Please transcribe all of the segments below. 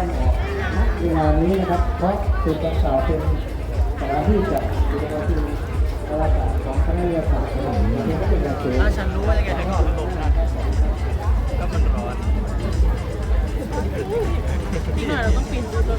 ท่านเงลานนี้นะครับเพราะสุดการสาวเป็นสถาที่จะเป็นกรรมที่ประวัศาสตร์ของคณะวิทยนศาสตร์ของเป็นการเสนอถ้าฉันรู้ว่ายังไงฉันก็ออกมาลงนะก็มันร้อนที่มาเราต้องปีนตัวดู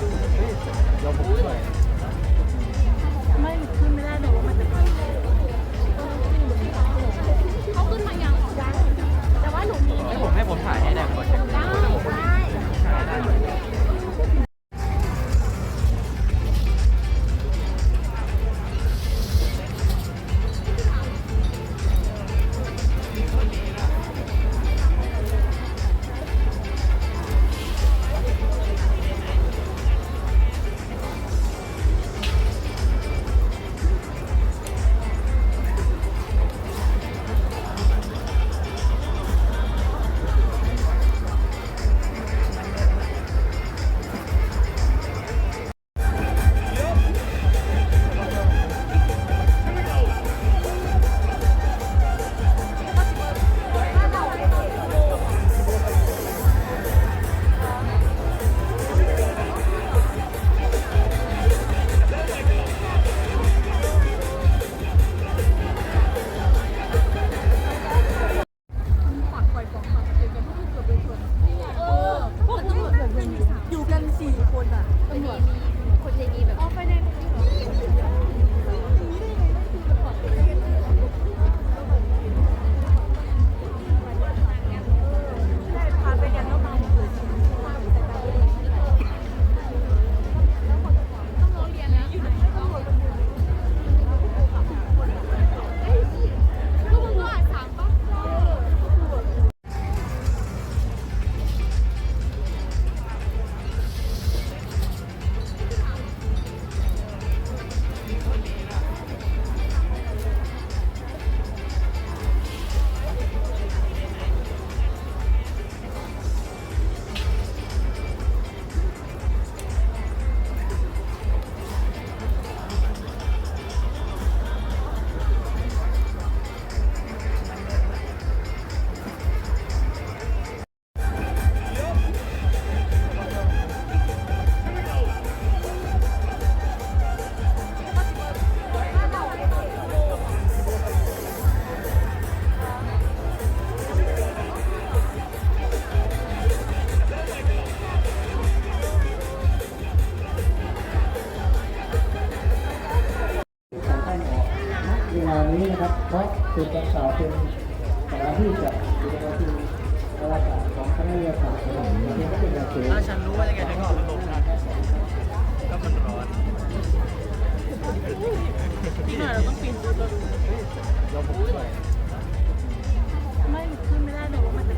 สถานที่จัดกิจกรรมอวกาศของคณะวิทยาศาสตร์ถ้าฉันรู้ว่าจะงไงฉันก็ออกมาตบฉันก็มันร้อนอีกหน่อยเราต้องปีนตัวนเดูเราวไม่ขึ้นไม่ได้หนูมันจะ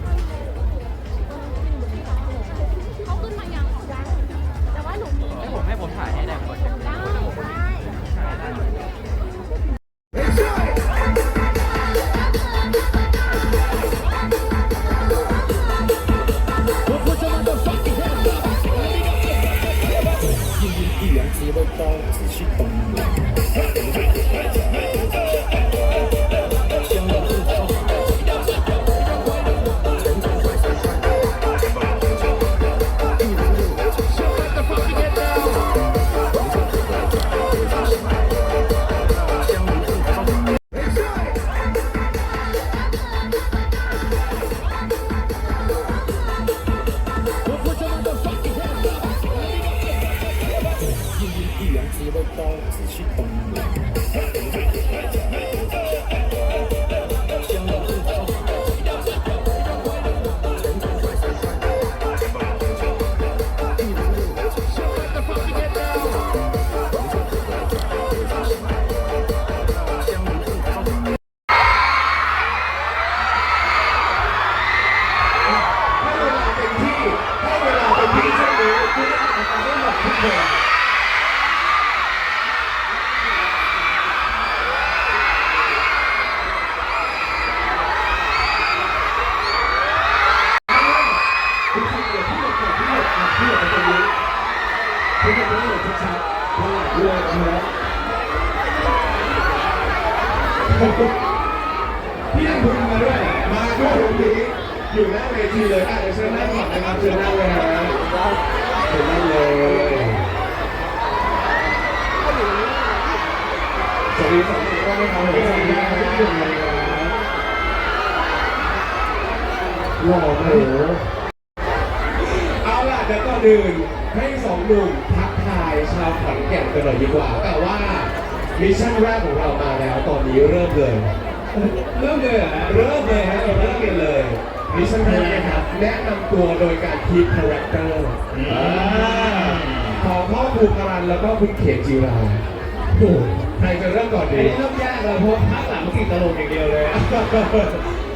要仔细 อยู่หน้าเวทีเลยค่ะเดี๋ยวเชิญนั่งก่อนนะครับเชิญนั่งเลยฮะเชิญนั่งเลยสวัสดีสวัสดีครับผมสวัสดีครับทุกคนเลยครับหล่อไหมเอาล่ะเดี๋ยวก่อนอื่นให้สองหนุ่มทักทายชาวขอนแก่นกันหน่อยดีกว่า แต่ว่ามิชชั่นแรกของเรามาแล้วตอนนี้เริ่มเลย เริ่มเลยเเริ่มเลยฮะเริ่มกันเลย มิชชั่นแรกนะครับ แนะนำตัวโดยการคีดคาแรคเตอร์ขอพ่อครูพรันแล้วก็คุณเขตจีราโอ้โหใครจะเริ่มก่อนดีเริ่มยากเลยเพราะพักหลังติดตลกอย่างเดียวเลย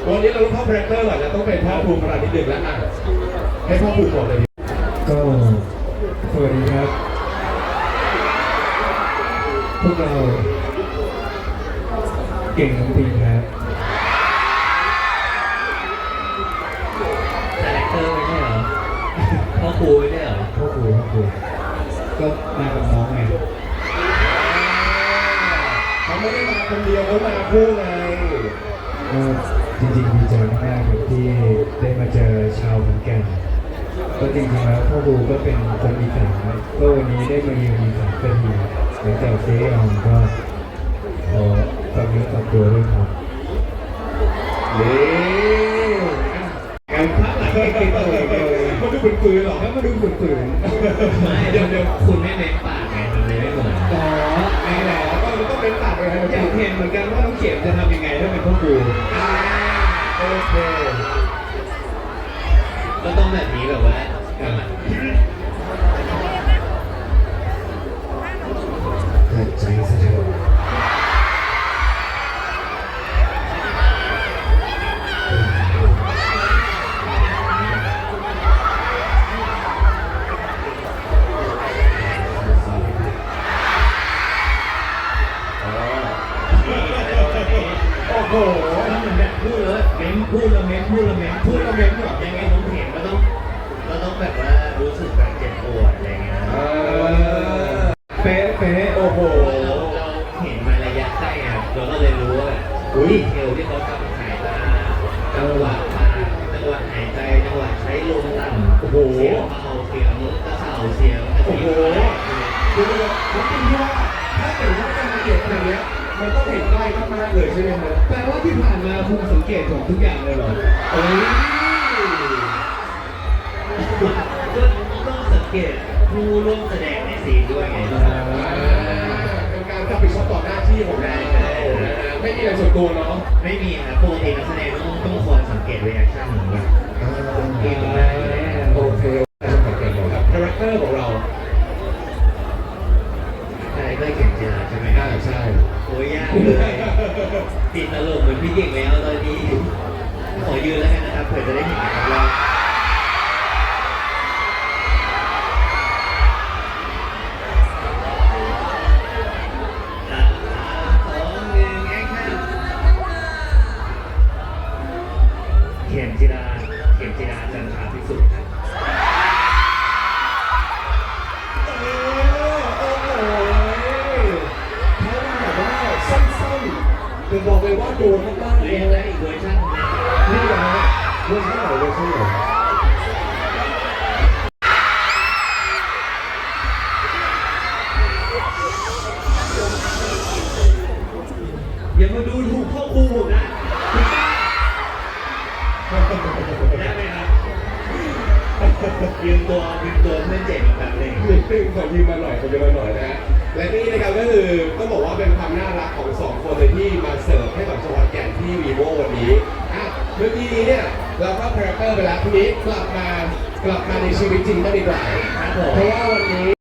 วันนี้เราต้องเข้าคาแรคเตอร์ก่อนแล้วต้องเป็นพ่อครูพรันนิดนึงแล้วอะให้พ่อครูก่อนเลยก็สวัสดีครับพวกเราเก่งดนตรีครับ ครูไม่ใช่เหรอพ่อครูพ่อครูก็มากับน้องไงเขาไม่ได้มาคนเดียวเขามาคู่ไงก็จริงๆดีใจมากๆครับที่ได้มาเจอชาวขอนแก่นก็จริงๆแล้วพ่อครูก็เป็นคนอีสานนะก็วันนี้ได้มาเยือนอีสานสักทีหลังจากเจ๊ออนก็ขอฝากเนื้อฝากตัวด้วยครับ ก็ต้องแบบนี้แบบว่าเกิดใจสะเถอน ว่าอุ้ยเทลที่เขาทำสายตาจังหวะปากจังหวะหายใจจังหวะใช้ลมต่ำโอ้โหเสียงเบาเสียงกระเสาเสียงกระโอ้สีโหคือผมคิดว่าถ้าเกิดว่าจะมาเก็บอะไรเนี้ยมันต้องเห็นใกล้มากๆเลยใช่ไหมฮะแปลว่าที่ผ่านมาคุณสังเกตของทุกอย่างเลยเหรอเอ้ยก็ต้องสังเกตผู้ร่วมแสดงในซีนด้วยไงเป็นการรับผิดชอบต่อหน้าที่ของเรา ไม่มีอะไรส่วนตัวเนาะไม่มีครับปกตินักแสดงต้องต้องคอยสังเกตรีแอคชั่นของแบบทีมงานอยู่แล้วโอเคครับคาแรคเตอร์ของเราใช่ได้เก่งจริงใช่ไหมคอ่ารับใช่โอ้ยยากเลยติดตลกเหมือนพี่เก่งแล้วตอนนี้ขอยืนแล้วกันนะครับเผื่อจะได้เห็นกับเรา เข็มจิราเข็มจิราจันทราพิสุทธิ์ครับเออโอ้โหเขาแบบว่าสั้นๆคือบอกเลยว่าโดนมากๆหเลรืยอยังได้อีกเวอร์ชันหนึ่งไหมนี่นะฮะเวอร์ชันไหนเวอร์ชันไหน ตัวยืมตัวเพื่อนเจ็บแบบหนึ่งขอยืมมาหน่อยขอยืมมาหน่อยนะฮะและนี่นะครับก็คือต้องบอกว่าเป็นความน่ารักของสองคนเลยที่มาเสิร์ฟให้กับจังหวัดแก่นที่วีโววันนี้อะเมื่อกี้นี้เนี่ยเราก็คาแรคเตอร์ไปแล้วทีนี้กลับมากลับมาในชีวิตจริงก็ดีกว่าครับผมเพราะว่าวันนี้